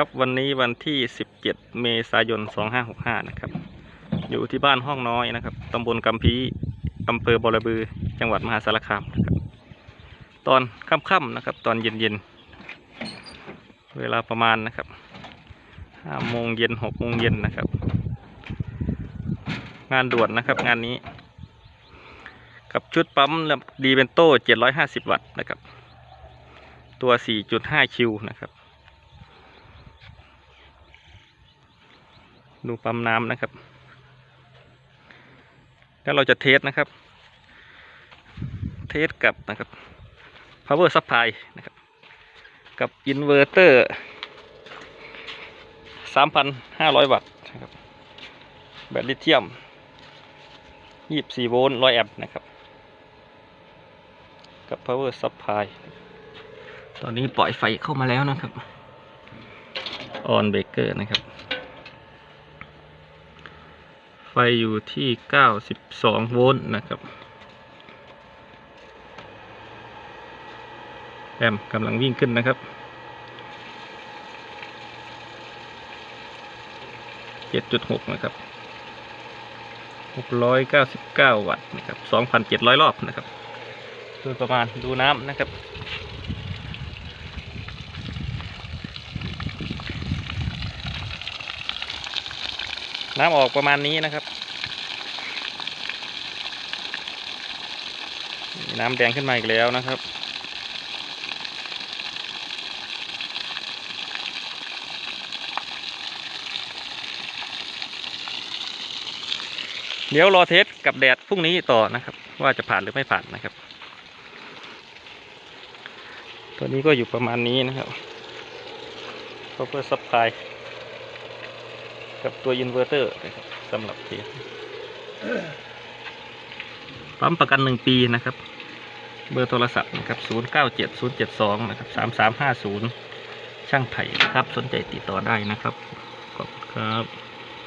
ครับวันนี้วันที่ 17 เมษายน 2565 นะครับ อยู่ที่บ้านห้องน้อยนะครับตำบลกำพีอำเภอบอระบือ จังหวัดมหาสารคามนะครับตอนค่ำๆนะครับ ตอนเย็นๆ เวลาประมาณนะครับ5โมงเย็น6โมงเย็นนะครับ งานด่วนนะครับงานนี้ กับชุดปั๊มดีเบนโต้750 วัตต์นะครับ ตัว 4.5 คิวนะครับ ดูปั๊มน้ำนะครับ แล้วเราจะเทสนะครับ เทสกับนะครับ power supply นะครับ กับอินเวอร์เตอร์3,500 วัตต์นะครับ แบตลิเธียม 24 โวลต์100 แอมป์นะครับ กับ power supply ตอนนี้ปล่อยไฟเข้ามาแล้วนะครับ on breaker นะครับ ฟอยู่ที่ 92 โวลต์นะครับ แอมป์กำลังวิ่งขึ้นนะครับ 7.6 นะครับ 699 วัตต์นะครับ 2,700 รอบนะครับ โดยประมาณดูน้ำนะครับ น้ำออกประมาณนี้นะครับ น้ำแดงขึ้นมาอีกแล้วนะครับเดี๋ยวรอเทสกับแดดพรุ่งนี้ต่อนะครับ ว่าจะผ่านหรือไม่ผ่านนะครับ ตัวนี้ก็อยู่ประมาณนี้นะครับ power supply กับ ตัวอินเวอร์เตอร์นะครับสำหรับเคสปั๊มประกันหนึ่งปีนะครับ เบอร์โทรศัพท์นะครับ0 9 7 0 7 2นะครับ3350ช่างไผ่นะครับ สนใจติดต่อได้นะครับ ขอบคุณครับ